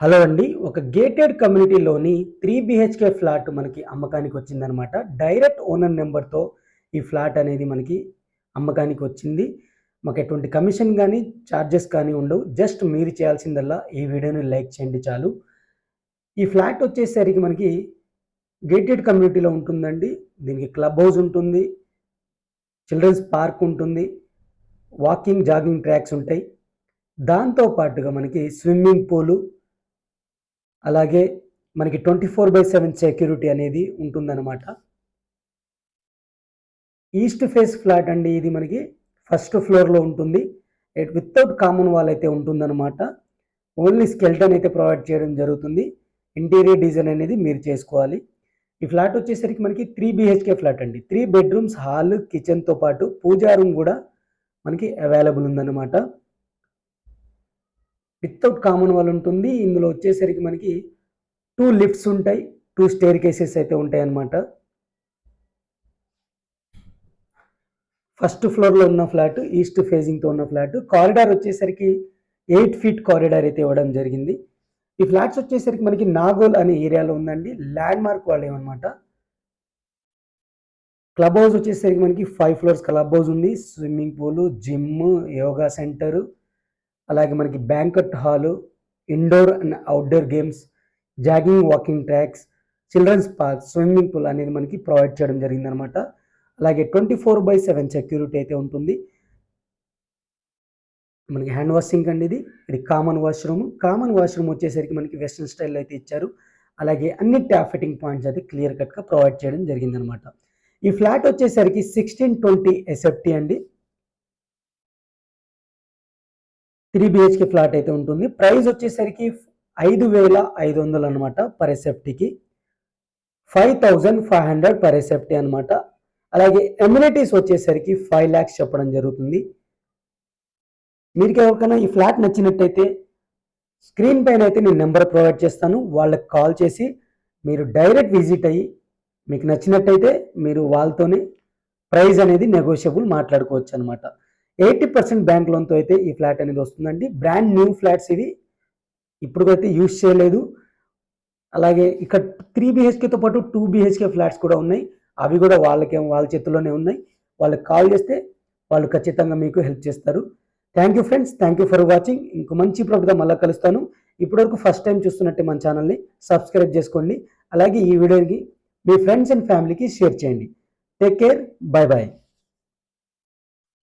Hello అండి. ఒక gated కమ్యూనిటీలోని త్రీ బిహెచ్కే ఫ్లాట్ మనకి అమ్మకానికి వచ్చిందనమాట డైరెక్ట్ ఓనర్ నెంబర్తో ఈ ఫ్లాట్ అనేది మనకి అమ్మకానికి వచ్చింది. మాకు ఎటువంటి కమిషన్ కానీ ఛార్జెస్ కానీ ఉండవు. జస్ట్ మీరు చేయాల్సిందల్లా ఈ వీడియోని లైక్ చేయండి చాలు. ఈ ఫ్లాట్ వచ్చేసరికి మనకి గేటెడ్ కమ్యూనిటీలో ఉంటుందండి. దీనికి క్లబ్ హౌస్ ఉంటుంది. చిల్డ్రన్స్ పార్క్ ఉంటుంది. వాకింగ్ జాగింగ్ ట్రాక్స్ ఉంటాయి. దాంతో పాటుగా మనకి స్విమ్మింగ్ పూలు అలాగే మనకి twenty four by seven security అనేది ఉంటుందన్నమాట. ఈస్ట్ ఫేస్ ఫ్లాట్ అండి ఇది మనకి. ఫస్ట్ ఫ్లోర్లో ఉంటుంది. వితౌట్ కామన్ వాల్ అయితే ఉంటుందన్నమాట. ఓన్లీ స్కెల్టన్ అయితే ప్రొవైడ్ చేయడం జరుగుతుంది. ఇంటీరియర్ డిజైన్ అనేది మీరు చేసుకోవాలి. ఈ ఫ్లాట్ వచ్చేసరికి మనకి త్రీ బిహెచ్కే ఫ్లాట్ అండి. త్రీ బెడ్రూమ్స్ హాల్ కిచెన్తో పాటు పూజా రూమ్ కూడా మనకి అవైలబుల్ ఉందన్నమాట. వితౌట్ కామన్ వాల్ ఉంటుంది. ఇందులో వచ్చేసరికి మనకి టూ లిఫ్ట్స్ ఉంటాయి. టూ స్టేర్ కేసెస్ అయితే ఉంటాయి అన్నమాట ఫస్ట్ ఫ్లోర్లో ఉన్న ఫ్లాట్ ఈస్ట్ ఫేజింగ్తో ఉన్న ఫ్లాట్ కారిడార్ వచ్చేసరికి ఎయిట్ ఫీట్ కారిడార్ అయితే ఇవ్వడం జరిగింది. ఈ ఫ్లాట్స్ వచ్చేసరికి మనకి నాగోల్ అనే ఏరియాలో ఉందండి. ల్యాండ్ మార్క్ వాళ్ళు ఏమన్నమాట క్లబ్ హౌస్ వచ్చేసరికి మనకి ఫైవ్ ఫ్లోర్స్ క్లబ్ హౌస్ ఉంది. Swimming pool gym yoga centre అలాగే మనకి banquet hall indoor and outdoor games jogging walking tracks children's park swimming pool అనేది మనకి ప్రొవైడ్ చేయడం జరిగిందనమాట. అలాగే twenty four by seven security అయితే ఉంటుంది. మనకి హ్యాండ్ వాషింగ్ అండి ఇది. ఇది కామన్ వాష్రూమ్ కామన్ వాష్రూమ్ వచ్చేసరికి మనకి వెస్ట్రన్ స్టైల్లో అయితే ఇచ్చారు. అలాగే అన్ని ట్యాప్ ఫిట్టింగ్ పాయింట్స్ అయితే క్లియర్ కట్గా ప్రొవైడ్ చేయడం జరిగిందనమాట. ఈ ఫ్లాట్ వచ్చేసరికి సిక్స్టీన్ ట్వంటీ ఎస్ఎఫ్టీ అండి. త్రీ బిహెచ్కే ఫ్లాట్ అయితే ఉంటుంది. ప్రైస్ వచ్చేసరికి ఐదు వేల ఐదు వందలు అనమాట per ఎస్ఎఫ్టీకి five thousand five hundred per SFT అనమాట అలాగే ఎమ్యూనిటీస్ వచ్చేసరికి ఫైవ్ ల్యాక్స్ చెప్పడం జరుగుతుంది. మీకు ఎవరికైనా ఈ ఫ్లాట్ నచ్చినట్టయితే స్క్రీన్ పైన అయితే నేను నెంబర్ ప్రొవైడ్ చేస్తాను. వాళ్ళకి కాల్ చేసి మీరు డైరెక్ట్ విజిట్ అయ్యి మీకు నచ్చినట్టయితే మీరు వాళ్ళతోనే ప్రైజ్ అనేది నెగోషియబుల్ మాట్లాడుకోవచ్చు అనమాట ఎయిటీ పర్సెంట్ బ్యాంక్ లోన్తో అయితే ఈ ఫ్లాట్ అనేది వస్తుందండి. బ్రాండ్ న్యూ ఫ్లాట్స్ ఇవి ఇప్పుడుకైతే యూజ్ చేయలేదు. అలాగే ఇక్కడ త్రీ బిహెచ్కేతో పాటు టూ బిహెచ్కే ఫ్లాట్స్ కూడా ఉన్నాయి. అవి కూడా వాళ్ళకే వాళ్ళ చేతుల్లోనే ఉన్నాయి. వాళ్ళకి కాల్ చేస్తే వాళ్ళు ఖచ్చితంగా మీకు హెల్ప్ చేస్తారు. Thank you friends. Thank you for watching. ఇంకో మంచి ప్రోగ్రామ్ మళ్ళీ కలుస్తాను. ఇప్పటివరకు ఫస్ట్ టైం చూస్తున్నట్టే మన ఛానల్ని సబ్స్క్రైబ్ చేసుకోండి. అలాగే ఈ వీడియోకి మీ ఫ్రెండ్స్ అండ్ ఫ్యామిలీకి షేర్ చేయండి. Take care. Bye bye